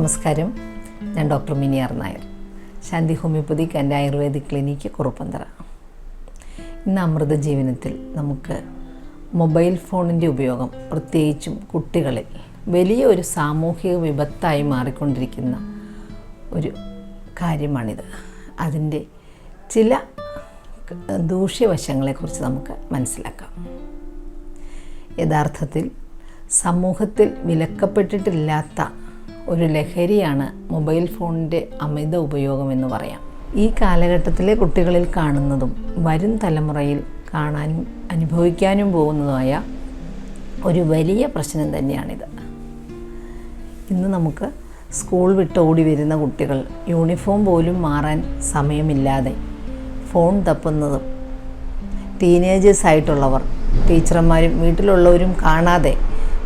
നമസ്കാരം. ഞാൻ doctor മിനിയാർ Nair. Shanthi homoeopathic and ayurvedic clinic Kuruppanthara. ഇന്ന് അമൃത ജീവനത്തിൽ നമുക്ക് മൊബൈൽ ഫോണിന്റെ ഉപയോഗം പ്രത്യേകിച്ചും കുട്ടികളിൽ വലിയ ഒരു സാമൂഹിക വിപത്തായി മാറിക്കൊണ്ടിരിക്കുന്ന ഒരു കാര്യമാണിത്. അതിന്റെ ചില ദൂഷ്യവശങ്ങളെക്കുറിച്ച് നമുക്ക് മനസ്സിലാക്കാം. യഥാർത്ഥത്തിൽ സമൂഹത്തിൽ വിലക്കപ്പെട്ടിട്ടില്ലാത്ത ഒരു ലഹരിയാണ് മൊബൈൽ ഫോണിന്റെ അമിത ഉപയോഗം എന്ന് പറയാം. ഈ കാലഘട്ടത്തിലെ കുട്ടികളിൽ കാണുന്നതും വരും തലമുറയിൽ കാണാൻ അനുഭവിക്കാനും പോകുന്നതുമായ ഒരു വലിയ പ്രശ്നം തന്നെയാണിത്. ഇന്ന് നമുക്ക് സ്കൂൾ വിട്ട് ഓടി വരുന്ന കുട്ടികൾ യൂണിഫോം പോലും മാറാൻ സമയമില്ലാതെ ഫോൺ തപ്പുന്നതും ടീനേജേഴ്സ് ആയിട്ടുള്ളവർ ടീച്ചർമാരും വീട്ടിലുള്ളവരും കാണാതെ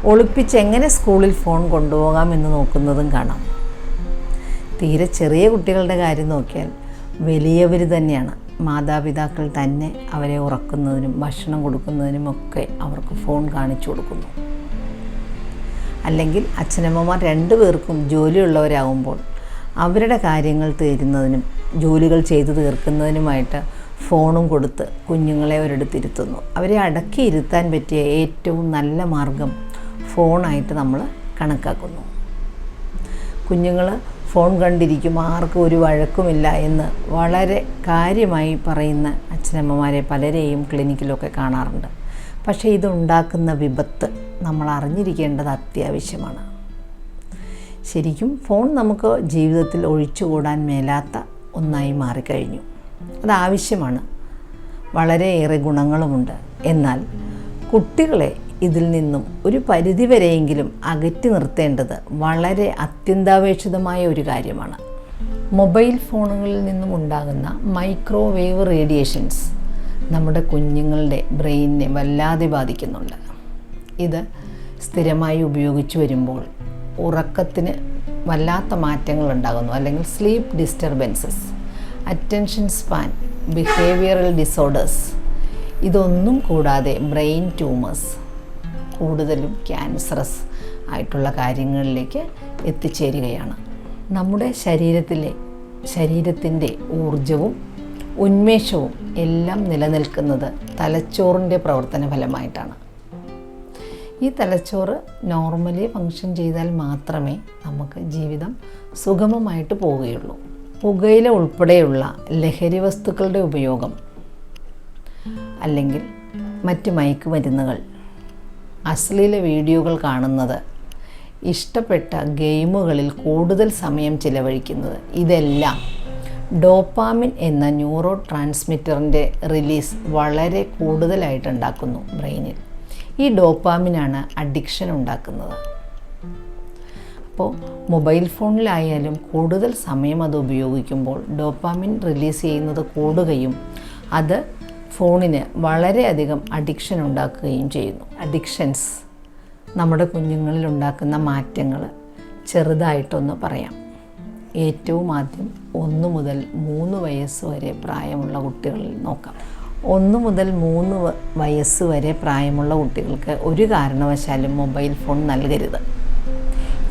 ഒളിപ്പിച്ച് എങ്ങനെ സ്കൂളിൽ ഫോൺ കൊണ്ടുപോകാം എന്ന് നോക്കുന്നതും കാണാം. തീരെ ചെറിയ കുട്ടികളുടെ കാര്യം നോക്കിയാൽ വലിയവർ തന്നെയാണ്. മാതാപിതാക്കൾ തന്നെ അവരെ ഉറക്കുന്നതിനും ഭക്ഷണം കൊടുക്കുന്നതിനും ഒക്കെ അവർക്ക് ഫോൺ കാണിച്ചു കൊടുക്കുന്നു. അല്ലെങ്കിൽ അച്ഛനമ്മമാർ രണ്ടു പേർക്കും ജോലിയുള്ളവരാകുമ്പോൾ അവരുടെ കാര്യങ്ങൾ തീരുന്നതിനും ജോലികൾ ചെയ്തു തീർക്കുന്നതിനുമായിട്ട് ഫോണും കൊടുത്ത് കുഞ്ഞുങ്ങളെ ഒരിടത്തിരുത്തുന്നു അവരെ അടക്കി ഇരുത്താൻ പറ്റിയ ഏറ്റവും നല്ല മാർഗം ഫോണായിട്ട് നമ്മൾ കണക്കാക്കുന്നു. കുഞ്ഞുങ്ങൾ ഫോൺ കണ്ടിരിക്കും ആർക്കും ഒരു വഴക്കുമില്ല എന്ന് വളരെ കാര്യമായി പറയുന്ന അച്ഛനമ്മമാരെ പലരെയും ക്ലിനിക്കിലൊക്കെ കാണാറുണ്ട്. പക്ഷേ ഇതുണ്ടാക്കുന്ന വിപത്ത് നമ്മൾ അറിഞ്ഞിരിക്കേണ്ടത് അത്യാവശ്യമാണ്. ശരിക്കും ഫോൺ നമുക്ക് ജീവിതത്തിൽ ഒഴിച്ചുകൂടാൻ മേലാത്ത ഒന്നായി മാറിക്കഴിഞ്ഞു. അത് ആവശ്യമാണ്. വളരെയേറെ ഗുണങ്ങളുമുണ്ട്. എന്നാൽ കുട്ടികളെ ഇതിൽ നിന്നും ഒരു പരിധിവരെയെങ്കിലും അകറ്റി നിർത്തേണ്ടത് വളരെ അത്യന്താപേക്ഷിതമായ ഒരു കാര്യമാണ്. മൊബൈൽ ഫോണുകളിൽ നിന്നും ഉണ്ടാകുന്ന മൈക്രോവേവ് റേഡിയേഷൻസ് നമ്മുടെ കുഞ്ഞുങ്ങളുടെ ബ്രെയിനിനെ വല്ലാതെ ബാധിക്കുന്നുണ്ട്. ഇത് സ്ഥിരമായി ഉപയോഗിച്ചു വരുമ്പോൾ ഉറക്കത്തിന് വല്ലാത്ത മാറ്റങ്ങൾ ഉണ്ടാകുന്നു. അല്ലെങ്കിൽ sleep disturbances attention span behavioural disorders ഇതൊന്നും കൂടാതെ ബ്രെയിൻ ട്യൂമേഴ്സ് കൂടുതലും ക്യാൻസറസ് ആയിട്ടുള്ള കാര്യങ്ങളിലേക്ക് എത്തിച്ചേരുകയാണ്. നമ്മുടെ ശരീരത്തിലെ ശരീരത്തിന്റെ ഊർജവും ഉന്മേഷവും എല്ലാം നിലനിൽക്കുന്നത് തലച്ചോറിന്റെ പ്രവർത്തന ഫലമായിട്ടാണ്. ഈ തലച്ചോറ് നോർമലി ഫങ്ഷൻ ചെയ്താൽ മാത്രമേ നമുക്ക് ജീവിതം സുഗമമായിട്ട് പോവുകയുള്ളൂ. പുകയില ഉൾപ്പെടെയുള്ള ലഹരി വസ്തുക്കളുടെ ഉപയോഗം അല്ലെങ്കിൽ മറ്റ് മയക്കുമരുന്നുകൾ അശ്ലീല വീഡിയോകൾ കാണുന്നത്. ഇഷ്ടപ്പെട്ട ഗെയിമുകളിൽ കൂടുതൽ സമയം ചിലവഴിക്കുന്നത് ഇതെല്ലാം. ഡോപ്പാമിൻ എന്ന ന്യൂറോ ട്രാൻസ്മിറ്ററിന്റെ റിലീസ് വളരെ കൂടുതലായിട്ട് ഉണ്ടാക്കുന്നു ബ്രെയിനിൽ. ഈ ഡോപ്പാമിനാണ് അഡിക്ഷൻ ഉണ്ടാക്കുന്നത്. അപ്പോൾ മൊബൈൽ ഫോണിലായാലും കൂടുതൽ സമയം അത് ഉപയോഗിക്കുമ്പോൾ ഡോപ്പാമിൻ റിലീസ് ചെയ്യുന്നത് കൂടുകയും അത് ഫോണിന് വളരെയധികം അഡിക്ഷൻ ഉണ്ടാക്കുകയും ചെയ്യുന്നു. അഡിക്ഷൻസ് നമ്മുടെ കുഞ്ഞുങ്ങളിൽ ഉണ്ടാക്കുന്ന മാറ്റങ്ങൾ ചെറുതായിട്ടൊന്ന് പറയാം. ഏറ്റവും ആദ്യം ഒന്ന് മുതൽ മൂന്ന് വയസ്സ് വരെ പ്രായമുള്ള കുട്ടികളിൽ നോക്കാം. ഒന്ന് മുതൽ മൂന്ന് വയസ്സ് വരെ പ്രായമുള്ള കുട്ടികൾക്ക് ഒരു കാരണവശാലും മൊബൈൽ ഫോൺ നൽകരുത്.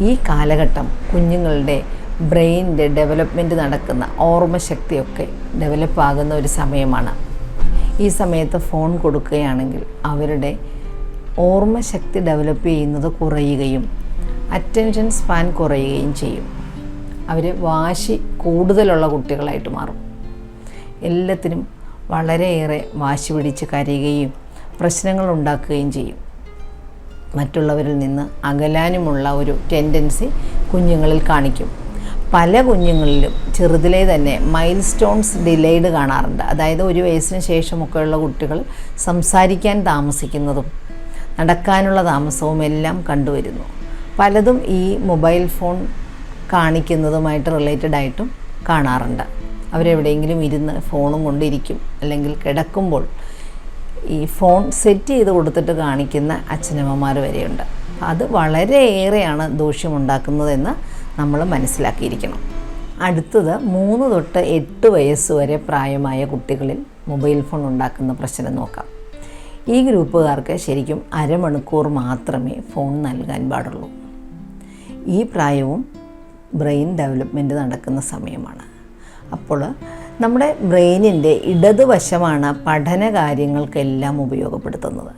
ഈ കാലഘട്ടം കുഞ്ഞുങ്ങളുടെ ബ്രെയിനിന്റെ ഡെവലപ്മെന്റ് നടക്കുന്ന ഓർമ്മശക്തിയൊക്കെ ഡെവലപ്പ് ആകുന്ന ഒരു സമയമാണ്. ഈ സമയത്ത് ഫോൺ കൊടുക്കുകയാണെങ്കിൽ അവരുടെ ഓർമ്മശക്തി ഡെവലപ്പ് ചെയ്യുന്നത് കുറയുകയും അറ്റൻഷൻ സ്പാൻ കുറയുകയും ചെയ്യും. അവർ വാശി കൂടുതലുള്ള കുട്ടികളായിട്ട് മാറും. എല്ലാത്തിനും വളരെയേറെ വാശി പിടിച്ച് കരയുകയും പ്രശ്നങ്ങൾ ഉണ്ടാക്കുകയും ചെയ്യും. മറ്റുള്ളവരിൽ നിന്ന് അകലാനുമുള്ള ഒരു ടെൻഡൻസി കുഞ്ഞുങ്ങളിൽ കാണിക്കും. പല കുഞ്ഞുങ്ങളിലും ചെറുതിലേ തന്നെ മൈൽ സ്റ്റോൺസ് ഡിലേഡ് കാണാറുണ്ട്. അതായത് ഒരു വയസ്സിന് ശേഷമൊക്കെയുള്ള കുട്ടികൾ സംസാരിക്കാൻ താമസിക്കുന്നതും നടക്കാനുള്ള താമസവും എല്ലാം കണ്ടുവരുന്നു. പലതും ഈ മൊബൈൽ ഫോൺ കാണിക്കുന്നതുമായിട്ട് റിലേറ്റഡ് ആയിട്ടും കാണാറുണ്ട്. അവരെവിടെയെങ്കിലും ഇരുന്ന് ഫോണും കൊണ്ടിരിക്കും. അല്ലെങ്കിൽ കിടക്കുമ്പോൾ ഈ ഫോൺ സെറ്റ് ചെയ്ത് കൊടുത്തിട്ട് കാണിക്കുന്ന അച്ഛനമ്മമാർ വരെയുണ്ട്. അത് വളരെയേറെയാണ് ദൂഷ്യമുണ്ടാക്കുന്നതെന്ന് നമ്മൾ മനസ്സിലാക്കിയിരിക്കണം. അടുത്തത് മൂന്ന് തൊട്ട് എട്ട് വയസ്സ് വരെ പ്രായമായ കുട്ടികളിൽ മൊബൈൽ ഫോൺ ഉണ്ടാക്കുന്ന പ്രശ്നം നോക്കാം. ഈ ഗ്രൂപ്പുകാർക്ക് ശരിക്കും അരമണിക്കൂർ മാത്രമേ ഫോൺ നൽകാൻ പാടുള്ളൂ. ഈ പ്രായവും ബ്രെയിൻ ഡെവലപ്മെന്റ് നടക്കുന്ന സമയമാണ്. അപ്പോൾ നമ്മുടെ ബ്രെയിനിന്റെ ഇടതുവശമാണ് പഠന കാര്യങ്ങൾക്കെല്ലാം ഉപയോഗപ്പെടുത്തുന്നത്.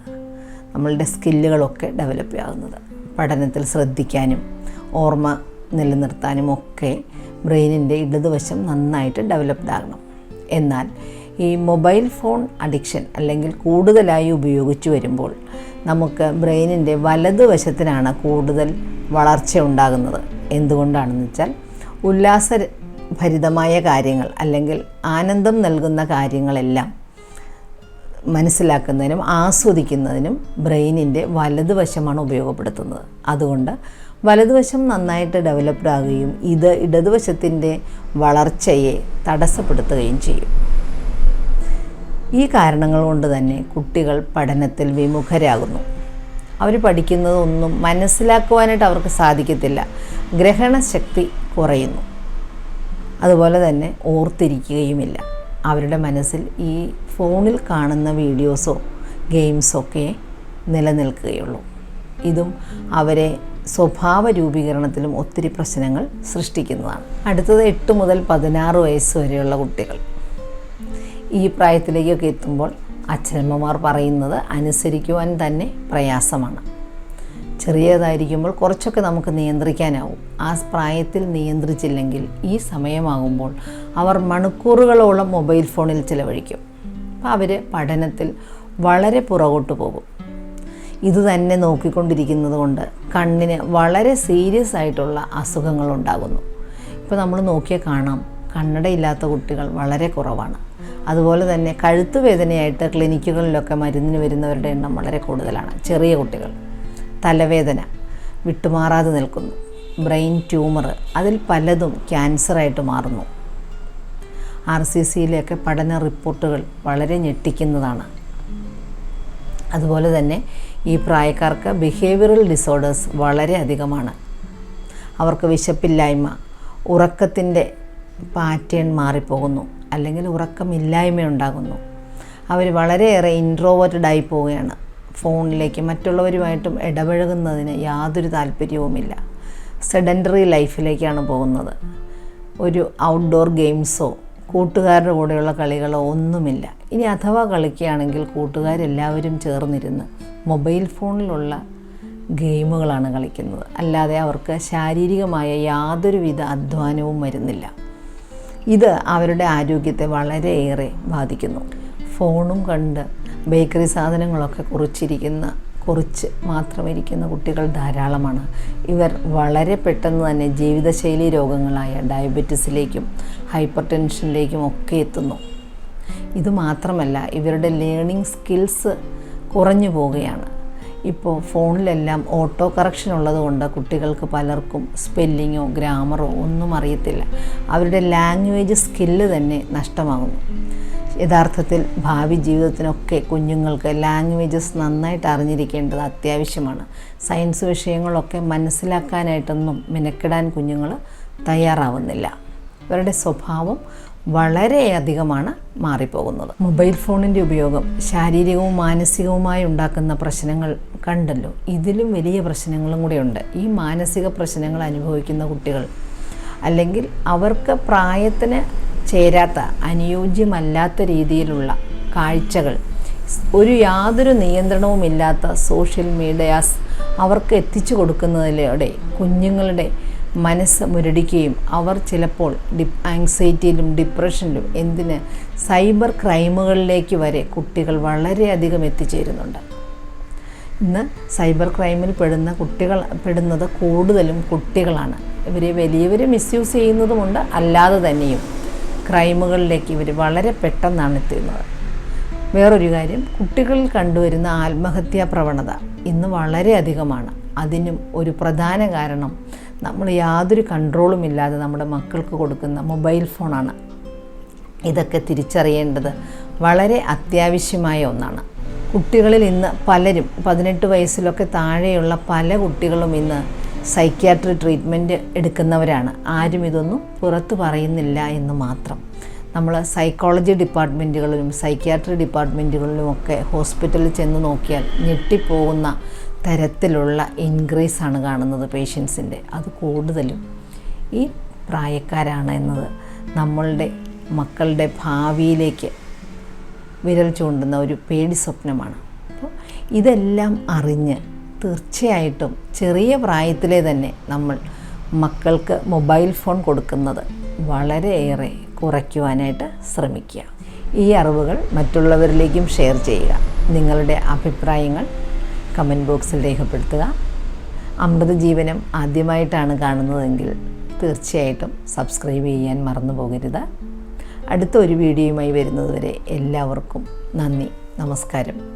നമ്മളുടെ സ്കില്ലുകളൊക്കെ ഡെവലപ്പ് ആകുന്നത് പഠനത്തിൽ ശ്രദ്ധിക്കാനും ഓർമ്മ നിലനിർത്താനും ഒക്കെ ബ്രെയിനിന്റെ ഇടതുവശം നന്നായിട്ട് ഡെവലപ്ഡ് ആകണം. എന്നാൽ ഈ മൊബൈൽ ഫോൺ അഡിക്ഷൻ അല്ലെങ്കിൽ കൂടുതലായി ഉപയോഗിച്ചു വരുമ്പോൾ നമുക്ക് ബ്രെയിനിന്റെ വലതുവശത്തിനാണ് കൂടുതൽ വളർച്ച ഉണ്ടാകുന്നത്. എന്തുകൊണ്ടാണെന്ന് വെച്ചാൽ ഉല്ലാസ ഭരിതമായ കാര്യങ്ങൾ അല്ലെങ്കിൽ ആനന്ദം നൽകുന്ന കാര്യങ്ങളെല്ലാം മനസ്സിലാക്കുന്നതിനും ആസ്വദിക്കുന്നതിനും ബ്രെയിനിന്റെ വലതുവശമാണ് ഉപയോഗപ്പെടുത്തുന്നത്. അതുകൊണ്ട് വലതുവശം നന്നായിട്ട് ഡെവലപ്ഡ് ആകുകയും ഇത് ഇടതുവശത്തിന്റെ വളർച്ചയെ തടസ്സപ്പെടുത്തുകയും ചെയ്യും. ഈ കാരണങ്ങൾ കൊണ്ട് തന്നെ കുട്ടികൾ പഠനത്തിൽ വിമുഖരാകുന്നു. അവർ പഠിക്കുന്നതൊന്നും മനസ്സിലാക്കുവാനായിട്ട് അവർക്ക് സാധിക്കത്തില്ല. ഗ്രഹണശക്തി കുറയുന്നു. അതുപോലെ തന്നെ ഓർത്തിരിക്കുകയുമില്ല. അവരുടെ മനസ്സിൽ ഈ ഫോണിൽ കാണുന്ന വീഡിയോസോ ഗെയിംസോ ഒക്കെ നിലനിൽക്കുകയുള്ളൂ. ഇതും അവരെ സ്വഭാവ രൂപീകരണത്തിലും ഒത്തിരി പ്രശ്നങ്ങൾ സൃഷ്ടിക്കുന്നതാണ്. അടുത്തത് എട്ട് മുതൽ പതിനാറ് വയസ്സ് വരെയുള്ള കുട്ടികൾ. ഈ പ്രായത്തിലേക്കൊക്കെ എത്തുമ്പോൾ അച്ഛനമ്മമാർ പറയുന്നത് അനുസരിക്കുവാൻ തന്നെ പ്രയാസമാണ്. ചെറിയതായിരിക്കുമ്പോൾ കുറച്ചൊക്കെ നമുക്ക് നിയന്ത്രിക്കാനാവും. ആ പ്രായത്തിൽ നിയന്ത്രിച്ചില്ലെങ്കിൽ ഈ സമയമാകുമ്പോൾ അവർ മണിക്കൂറുകളോളം മൊബൈൽ ഫോണിൽ ചിലവഴിക്കും. അപ്പോൾ അവർ പഠനത്തിൽ വളരെ പുറകോട്ട് പോകും. ഇത് തന്നെ നോക്കിക്കൊണ്ടിരിക്കുന്നത് കൊണ്ട് കണ്ണിന് വളരെ സീരിയസ് ആയിട്ടുള്ള അസുഖങ്ങൾ ഉണ്ടാകുന്നു. ഇപ്പോൾ നമ്മൾ നോക്കിയാൽ കാണാം കണ്ണടയില്ലാത്ത കുട്ടികൾ വളരെ കുറവാണ്. അതുപോലെ തന്നെ കഴുത്ത് വേദനയായിട്ട് ക്ലിനിക്കുകളിലൊക്കെ മരുന്നിന് വരുന്നവരുടെ എണ്ണം വളരെ കൂടുതലാണ്. ചെറിയ കുട്ടികൾ തലവേദന വിട്ടുമാറാതെ നിൽക്കുന്നു. ബ്രെയിൻ ട്യൂമർ അതിൽ പലതും ക്യാൻസറായിട്ട് മാറുന്നു. ആർ സി സിയിലെയൊക്കെ പഠന റിപ്പോർട്ടുകൾ വളരെ ഞെട്ടിക്കുന്നതാണ്. അതുപോലെ തന്നെ ഈ പ്രായക്കാർക്ക് ബിഹേവിയറൽ ഡിസോർഡേഴ്സ് വളരെ അധികമാണ്. അവർക്ക് വിശപ്പില്ലായ്മ ഉറക്കത്തിന്റെ പാറ്റേൺ മാറിപ്പോകുന്നു അല്ലെങ്കിൽ ഉറക്കമില്ലായ്മ ഉണ്ടാകുന്നു അവർ വളരെയേറെ ഇൻട്രോവേർട്ടഡ് ആയി പോവുകയാണ്. ഫോണിലേക്ക് മറ്റുള്ളവരുമായിട്ടും ഇടപഴകുന്നതിന് യാതൊരു താല്പര്യവുമില്ല. സെഡന്ററി ലൈഫിലേക്കാണ് പോകുന്നത്. ഒരു ഔട്ട്ഡോർ ഗെയിംസോ കൂട്ടുകാരുടെ കൂടെയുള്ള കളികളോ ഒന്നുമില്ല. ഇനി അഥവാ കളിക്കുകയാണെങ്കിൽ കൂട്ടുകാരെല്ലാവരും ചേർന്നിരുന്ന് മൊബൈൽ ഫോണിലുള്ള ഗെയിമുകളാണ് കളിക്കുന്നത്. അല്ലാതെ അവർക്ക് ശാരീരികമായ യാതൊരുവിധ അധ്വാനവും വരുന്നില്ല. ഇത് അവരുടെ ആരോഗ്യത്തെ വളരെയേറെ ബാധിക്കുന്നു. ഫോണും കണ്ട് ബേക്കറി സാധനങ്ങളൊക്കെ കുറിച്ചിരിക്കുന്ന കുറിച്ച് മാത്രം ഇരിക്കുന്ന കുട്ടികൾ ധാരാളമാണ്. ഇവർ വളരെ പെട്ടെന്ന് തന്നെ ജീവിതശൈലി രോഗങ്ങളായ ഡയബറ്റിസിലേക്കും ഹൈപ്പർ ടെൻഷനിലേക്കും ഒക്കെ എത്തുന്നു. ഇത് മാത്രമല്ല ഇവരുടെ ലേണിംഗ് സ്കിൽസ് കുറഞ്ഞു പോവുകയാണ്. ഇപ്പോൾ ഫോണിലെല്ലാം ഓട്ടോ കറക്ഷൻ ഉള്ളതുകൊണ്ട് കുട്ടികൾക്ക് പലർക്കും സ്പെല്ലിങ്ങോ ഗ്രാമറോ ഒന്നും അറിയത്തില്ല. അവരുടെ ലാംഗ്വേജ് സ്കില്ല് തന്നെ നഷ്ടമാകുന്നു. യഥാർത്ഥത്തിൽ ഭാവി ജീവിതത്തിനൊക്കെ കുഞ്ഞുങ്ങൾക്ക് ലാംഗ്വേജസ് നന്നായിട്ട് അറിഞ്ഞിരിക്കേണ്ടത് അത്യാവശ്യമാണ്. സയൻസ് വിഷയങ്ങളൊക്കെ മനസ്സിലാക്കാനായിട്ടൊന്നും മെനക്കെടാൻ കുഞ്ഞുങ്ങൾ തയ്യാറാവുന്നില്ല. ഇവരുടെ സ്വഭാവം വളരെയധികമാണ് മാറിപ്പോകുന്നത്. മൊബൈൽ ഫോണിന്റെ ഉപയോഗം ശാരീരികവും മാനസികവുമായി ഉണ്ടാക്കുന്ന പ്രശ്നങ്ങൾ കണ്ടല്ലോ. ഇതിലും വലിയ പ്രശ്നങ്ങളും കൂടെയുണ്ട് ഈ മാനസിക പ്രശ്നങ്ങൾ അനുഭവിക്കുന്ന കുട്ടികൾ അല്ലെങ്കിൽ അവർക്ക് പ്രായത്തിന് ചേരാത്ത അനുയോജ്യമല്ലാത്ത രീതിയിലുള്ള കാഴ്ചകൾ ഒരു യാതൊരു നിയന്ത്രണവുമില്ലാത്ത സോഷ്യൽ മീഡിയാസ് അവർക്ക് എത്തിച്ചു കൊടുക്കുന്നതിലൂടെ കുഞ്ഞുങ്ങളുടെ മനസ്സ് മുരടിക്കുകയും അവർ ചിലപ്പോൾ ഡിപ് ആങ്സൈറ്റിയിലും ഡിപ്രഷനിലും എന്തിന് സൈബർ ക്രൈമുകളിലേക്ക് വരെ കുട്ടികൾ വളരെയധികം എത്തിച്ചേരുന്നുണ്ട്. ഇന്ന് സൈബർ ക്രൈമിൽ പെടുന്ന കുട്ടികൾ പെടുന്നത് കൂടുതലും കുട്ടികളാണ്. ഇവരെ വലിയവർ മിസ്യൂസ് ചെയ്യുന്നതുമുണ്ട് അല്ലാതെ തന്നെയും ക്രൈമുകളിലേക്ക് ഇവർ വളരെ പെട്ടെന്നാണ് എത്തുന്നത് വേറൊരു കാര്യം കുട്ടികളിൽ കണ്ടുവരുന്ന ആത്മഹത്യാ പ്രവണത ഇന്ന് വളരെ അധികമാണ് അതിനും ഒരു പ്രധാന കാരണം നമ്മൾ യാതൊരു കൺട്രോളും ഇല്ലാതെ നമ്മുടെ മക്കൾക്ക് കൊടുക്കുന്ന മൊബൈൽ ഫോണാണ് ഇതൊക്കെ തിരിച്ചറിയേണ്ടത് വളരെ അത്യാവശ്യമായ ഒന്നാണ്. കുട്ടികളിൽ ഇന്ന് പലരും പതിനെട്ട് വയസ്സിലൊക്കെ താഴെയുള്ള പല കുട്ടികളും ഇന്ന് സൈക്യാട്രി ട്രീറ്റ്മെന്റ് എടുക്കുന്നവരാണ്. ആരും ഇതൊന്നും പുറത്ത് പറയുന്നില്ല എന്ന് മാത്രം. നമ്മൾ സൈക്കോളജി ഡിപ്പാർട്ട്മെന്റുകളിലും സൈക്യാട്രി ഡിപ്പാർട്ട്മെന്റുകളിലും ഒക്കെ ഹോസ്പിറ്റലിൽ ചെന്ന് നോക്കിയാൽ ഞെട്ടിപ്പോകുന്ന തരത്തിലുള്ള ഇൻക്രീസ് ആണ് കാണുന്നത് പേഷ്യൻസിന്റെ അത് കൂടുതലും ഈ പ്രായക്കാരാണ് എന്നത് നമ്മളുടെ മക്കളുടെ ഭാവിയിലേക്ക് വിരൽ ചൂണ്ടുന്ന ഒരു പേടി സ്വപ്നമാണ്. അപ്പോൾ ഇതെല്ലാം അറിഞ്ഞ് തീർച്ചയായിട്ടും ചെറിയ പ്രായത്തിലെ തന്നെ നമ്മൾ മക്കൾക്ക് മൊബൈൽ ഫോൺ കൊടുക്കുന്നത് വളരെയേറെ കുറയ്ക്കുവാനായിട്ട് ശ്രമിക്കുക. ഈ അറിവുകൾ മറ്റുള്ളവരിലേക്കും ഷെയർ ചെയ്യുക. നിങ്ങളുടെ അഭിപ്രായങ്ങൾ കമന്റ് ബോക്സിൽ രേഖപ്പെടുത്തുക. അമൃത ജീവനം ആദ്യമായിട്ടാണ് കാണുന്നതെങ്കിൽ തീർച്ചയായിട്ടും സബ്സ്ക്രൈബ് ചെയ്യാൻ മറന്നു പോകരുത്. അടുത്ത ഒരു വീഡിയോയുമായി വരുന്നതുവരെ എല്ലാവർക്കും നന്ദി നമസ്കാരം.